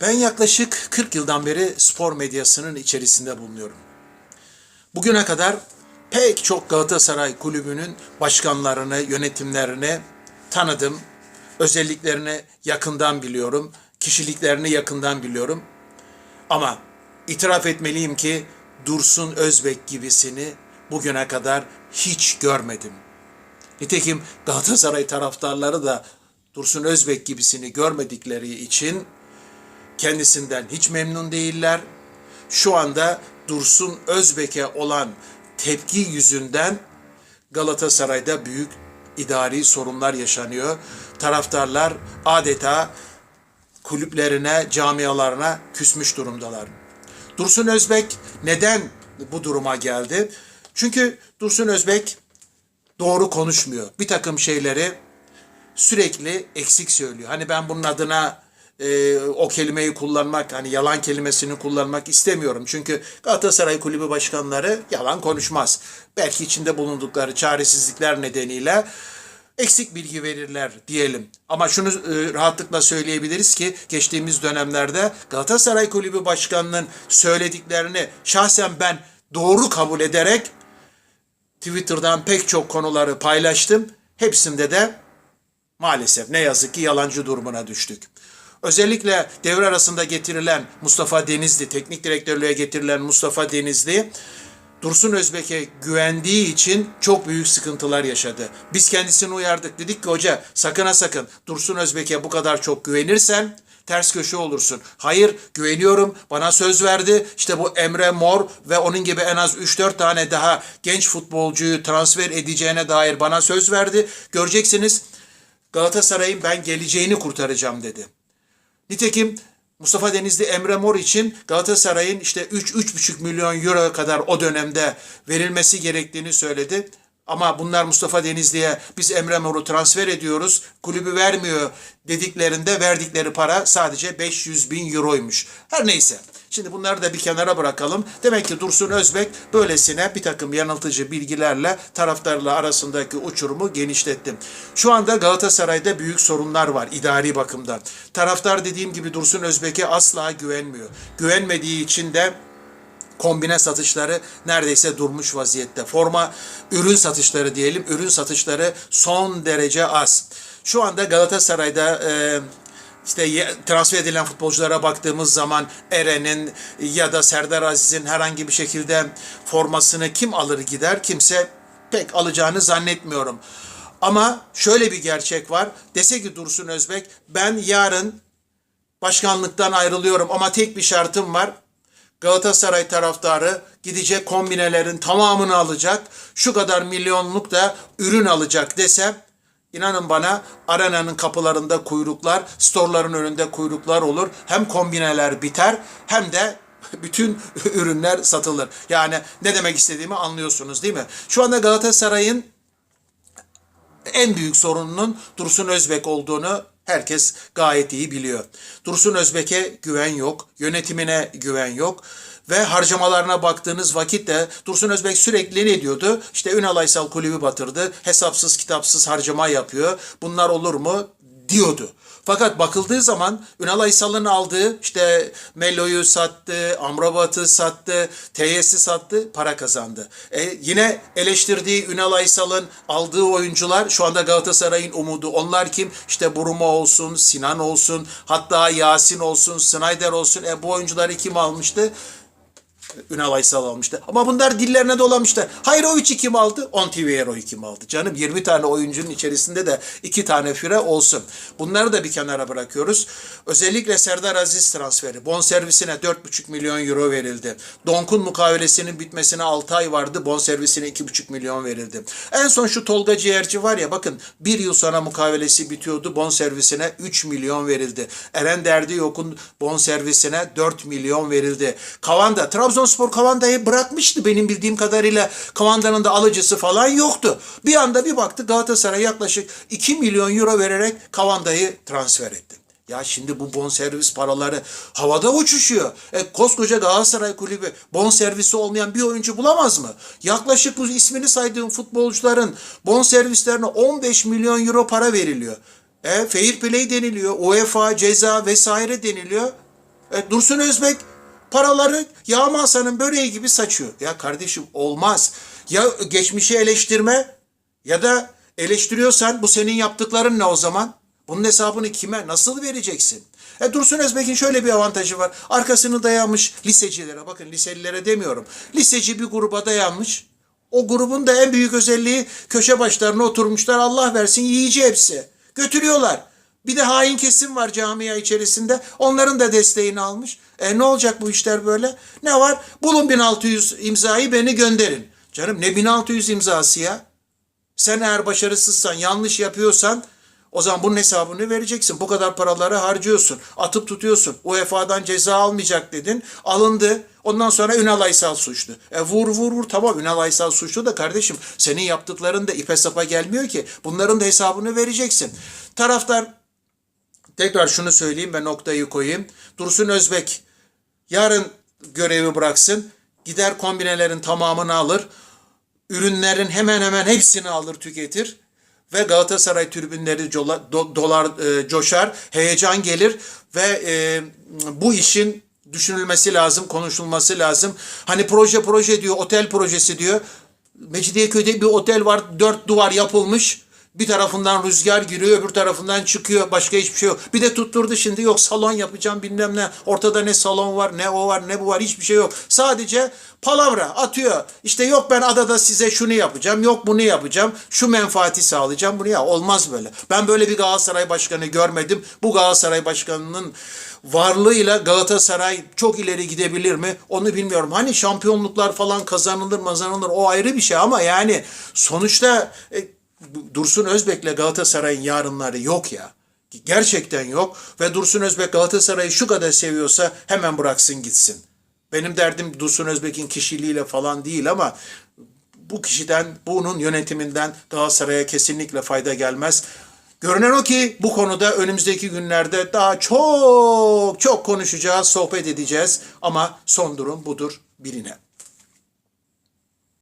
Ben yaklaşık 40 yıldan beri spor medyasının içerisinde bulunuyorum. Bugüne kadar pek çok Galatasaray kulübünün başkanlarını, yönetimlerini tanıdım. Özelliklerini yakından biliyorum. Kişiliklerini yakından biliyorum. Ama itiraf etmeliyim ki Dursun Özbek gibisini bugüne kadar hiç görmedim. Nitekim Galatasaray taraftarları da Dursun Özbek gibisini görmedikleri için kendisinden hiç memnun değiller. Şu anda Dursun Özbek'e olan tepki yüzünden Galatasaray'da büyük idari sorunlar yaşanıyor. Taraftarlar adeta kulüplerine, camialarına küsmüş durumdalar. Dursun Özbek neden bu duruma geldi? Çünkü Dursun Özbek doğru konuşmuyor. Bir takım şeyleri sürekli eksik söylüyor. Hani ben bunun adına e, o kelimeyi kullanmak, hani yalan kelimesini kullanmak istemiyorum. Çünkü Galatasaray Kulübü başkanları yalan konuşmaz. Belki içinde bulundukları çaresizlikler nedeniyle eksik bilgi verirler diyelim. Ama şunu e, rahatlıkla söyleyebiliriz ki geçtiğimiz dönemlerde Galatasaray Kulübü başkanının söylediklerini şahsen ben doğru kabul ederek Twitter'dan pek çok konuları paylaştım. Hepsinde de maalesef ne yazık ki yalancı durumuna düştük. Özellikle devre arasında getirilen Mustafa Denizli, teknik direktörlüğe getirilen Mustafa Denizli, Dursun Özbek'e güvendiği için çok büyük sıkıntılar yaşadı. Biz kendisini uyardık. Dedik ki hoca sakın ha sakın Dursun Özbek'e bu kadar çok güvenirsen ters köşe olursun. Hayır güveniyorum bana söz verdi. İşte bu Emre Mor ve onun gibi en az 3-4 tane daha genç futbolcuyu transfer edeceğine dair bana söz verdi. Göreceksiniz Galatasaray'ın ben geleceğini kurtaracağım dedi. Nitekim Mustafa Denizli Emre Mor için Galatasaray'ın işte 3-3,5 milyon euro kadar o dönemde verilmesi gerektiğini söyledi. Ama bunlar Mustafa Denizli'ye biz Emre Mor'u transfer ediyoruz, kulübü vermiyor dediklerinde verdikleri para sadece 500 bin euroymuş. Her neyse. Şimdi bunları da bir kenara bırakalım. Demek ki Dursun Özbek böylesine bir takım yanıltıcı bilgilerle taraftarla arasındaki uçurumu genişletti. Şu anda Galatasaray'da büyük sorunlar var idari bakımdan. Taraftar dediğim gibi Dursun Özbek'e asla güvenmiyor. Güvenmediği için de kombine satışları neredeyse durmuş vaziyette. Forma ürün satışları diyelim, ürün satışları son derece az. Şu anda Galatasaray'da e, işte transfer edilen futbolculara baktığımız zaman Eren'in ya da Serdar Aziz'in herhangi bir şekilde formasını kim alır gider? Kimse pek alacağını zannetmiyorum. Ama şöyle bir gerçek var. Dese ki Dursun Özbek ben yarın başkanlıktan ayrılıyorum ama tek bir şartım var. Galatasaray taraftarı gidecek kombinelerin tamamını alacak. Şu kadar milyonluk da ürün alacak desem inanın bana arenanın kapılarında kuyruklar, storların önünde kuyruklar olur. Hem kombineler biter hem de bütün ürünler satılır. Yani ne demek istediğimi anlıyorsunuz değil mi? Şu anda Galatasaray'ın en büyük sorununun Dursun Özbek olduğunu herkes gayet iyi biliyor. Dursun Özbek'e güven yok, yönetimine güven yok ve harcamalarına baktığınız vakitte Dursun Özbek sürekli ne diyordu? İşte Ünal Aysal kulübü batırdı, hesapsız kitapsız harcama yapıyor. Bunlar olur mu? diyordu. Fakat bakıldığı zaman Ünal Aysal'ın aldığı işte Melo'yu sattı, Amrabat'ı sattı, TYS'i sattı, para kazandı. E, yine eleştirdiği Ünal Aysal'ın aldığı oyuncular şu anda Galatasaray'ın umudu. Onlar kim? İşte Buruma olsun, Sinan olsun, hatta Yasin olsun, Snyder olsun. E, bu oyuncuları kim almıştı? Ünal Aysal almıştı. Ama bunlar dillerine dolamışlar. Hayroviç'i kim aldı? Ontiviero'yu kim aldı? Canım 20 tane oyuncunun içerisinde de 2 tane füre olsun. Bunları da bir kenara bırakıyoruz. Özellikle Serdar Aziz transferi. Bon servisine 4,5 milyon euro verildi. Donk'un mukavelesinin bitmesine 6 ay vardı. Bon servisine 2,5 milyon verildi. En son şu Tolga Ciğerci var ya bakın bir yıl sonra mukavelesi bitiyordu. Bon servisine 3 milyon verildi. Eren Derdi Yok'un bon servisine 4 milyon verildi. Kavanda, Trabzonspor Kavanda'yı bırakmıştı benim bildiğim kadarıyla. Kavanda'nın da alıcısı falan yoktu. Bir anda bir baktı Galatasaray yaklaşık 2 milyon euro vererek Kavanda'yı transfer etti. Ya şimdi bu bonservis paraları havada uçuşuyor. E, koskoca Galatasaray kulübü bonservisi olmayan bir oyuncu bulamaz mı? Yaklaşık bu ismini saydığım futbolcuların bonservislerine 15 milyon euro para veriliyor. E, fair play deniliyor, UEFA ceza vesaire deniliyor. E, Dursun Özbek paraları Yağma Hasan'ın böreği gibi saçıyor. Ya kardeşim olmaz. Ya geçmişi eleştirme ya da eleştiriyorsan bu senin yaptıkların ne o zaman? Bunun hesabını kime, nasıl vereceksin? E Dursun Özbek'in şöyle bir avantajı var. Arkasını dayamış lisecilere, bakın liselilere demiyorum. Liseci bir gruba dayanmış. O grubun da en büyük özelliği köşe başlarına oturmuşlar. Allah versin yiyici hepsi. Götürüyorlar. Bir de hain kesim var camia içerisinde. Onların da desteğini almış. E ne olacak bu işler böyle? Ne var? Bulun 1600 imzayı beni gönderin. Canım ne 1600 imzası ya? Sen eğer başarısızsan, yanlış yapıyorsan o zaman bunun hesabını vereceksin. Bu kadar paraları harcıyorsun. Atıp tutuyorsun. UEFA'dan ceza almayacak dedin. Alındı. Ondan sonra Ünal Aysal suçlu. E vur vur vur tamam Ünal Aysal suçlu da kardeşim senin yaptıkların da ipe sapa gelmiyor ki. Bunların da hesabını vereceksin. Taraftar tekrar şunu söyleyeyim ve noktayı koyayım. Dursun Özbek yarın görevi bıraksın. Gider kombinelerin tamamını alır ürünlerin hemen hemen hepsini alır tüketir ve Galatasaray tribünleri cola- do- dolar e, coşar, heyecan gelir ve e, bu işin düşünülmesi lazım, konuşulması lazım. Hani proje proje diyor, otel projesi diyor. Mecidiyeköy'de bir otel var, dört duvar yapılmış. Bir tarafından rüzgar giriyor, öbür tarafından çıkıyor. Başka hiçbir şey yok. Bir de tutturdu şimdi yok salon yapacağım bilmem ne. Ortada ne salon var, ne o var, ne bu var. Hiçbir şey yok. Sadece palavra atıyor. İşte yok ben adada size şunu yapacağım, yok bunu yapacağım. Şu menfaati sağlayacağım. Bunu ya olmaz böyle. Ben böyle bir Galatasaray başkanı görmedim. Bu Galatasaray başkanının varlığıyla Galatasaray çok ileri gidebilir mi? Onu bilmiyorum. Hani şampiyonluklar falan kazanılır mazanılır o ayrı bir şey ama yani sonuçta e, Dursun Özbek'le Galatasaray'ın yarınları yok ya. Gerçekten yok ve Dursun Özbek Galatasaray'ı şu kadar seviyorsa hemen bıraksın gitsin. Benim derdim Dursun Özbek'in kişiliğiyle falan değil ama bu kişiden, bunun yönetiminden Galatasaray'a kesinlikle fayda gelmez. Görünen o ki bu konuda önümüzdeki günlerde daha çok çok konuşacağız, sohbet edeceğiz ama son durum budur biline.